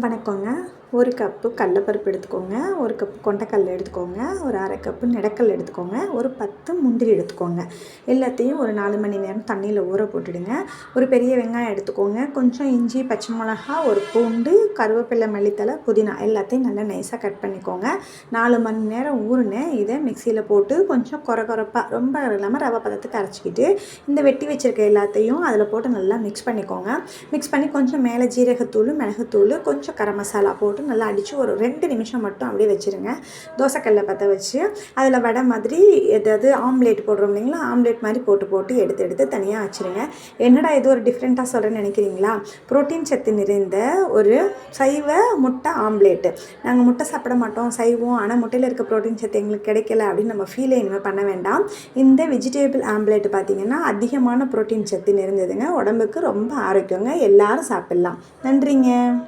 வணக்கங்க. ஒரு கப்பு கடலப்பருப்பு எடுத்துக்கோங்க ஒரு கப்பு கொண்டைக்கல் எடுத்துக்கோங்க ஒரு அரை கப்பு நெடக்கல் எடுத்துக்கோங்க ஒரு பத்து முந்திரி எடுத்துக்கோங்க. எல்லாத்தையும் ஒரு நாலு மணி நேரம் தண்ணியில் ஊற போட்டுடுங்க. ஒரு பெரிய வெங்காயம் எடுத்துக்கோங்க. கொஞ்சம் இஞ்சி பச்சை மிளகா ஒரு பூண்டு கருவேப்பிலை மல்லித்தலை புதினா எல்லாத்தையும் நல்லா நைஸாக கட் பண்ணிக்கோங்க. நாலு மணி நேரம் ஊறுனேன். இதை மிக்சியில் போட்டு கொஞ்சம் குறை குறைப்பாக ரொம்ப இல்லாமல் ரவை பதத்துக்கு அரைச்சிக்கிட்டு இந்த வெட்டி வச்சுருக்க எல்லாத்தையும் அதில் போட்டு நல்லா மிக்ஸ் பண்ணிக்கோங்க. மிக்ஸ் பண்ணி கொஞ்சம் மேலே ஜீரகத்தூள் மிளகுத்தூள் கொஞ்சம் கரம் மசாலா போட்டு நல்லா அடித்து ஒரு ரெண்டு நிமிஷம் மட்டும் அப்படியே வச்சுருங்க. தோசைக்கல்லை பற்ற வச்சு அதில் வடை மாதிரி எதாவது ஆம்லேட் போடுறோம் இல்லைங்களா? ஆம்லேட் மாதிரி போட்டு போட்டு எடுத்து எடுத்து தனியாக வச்சுருங்க. என்னடா இது ஒரு டிஃப்ரெண்ட்டாக சொல்கிறேன்னு நினைக்கிறீங்களா? ப்ரோட்டீன் சத்து நிறைந்த ஒரு சைவ முட்டை ஆம்லேட்டு. நாங்கள் முட்டை சாப்பிட மாட்டோம் சைவம். ஆனால் முட்டையில் இருக்க ப்ரோட்டீன் சத்து எங்களுக்கு கிடைக்கல அப்படின்னு நம்ம ஃபீலே இனிமேல் பண்ண வேண்டாம். இந்த வெஜிடேபிள் ஆம்லேட் பார்த்திங்கன்னா அதிகமான ப்ரோட்டீன் சத்து நிறைந்ததுங்க. உடம்புக்கு ரொம்ப ஆரோக்கியங்க. எல்லாரும் சாப்பிட்லாம். நன்றிங்க.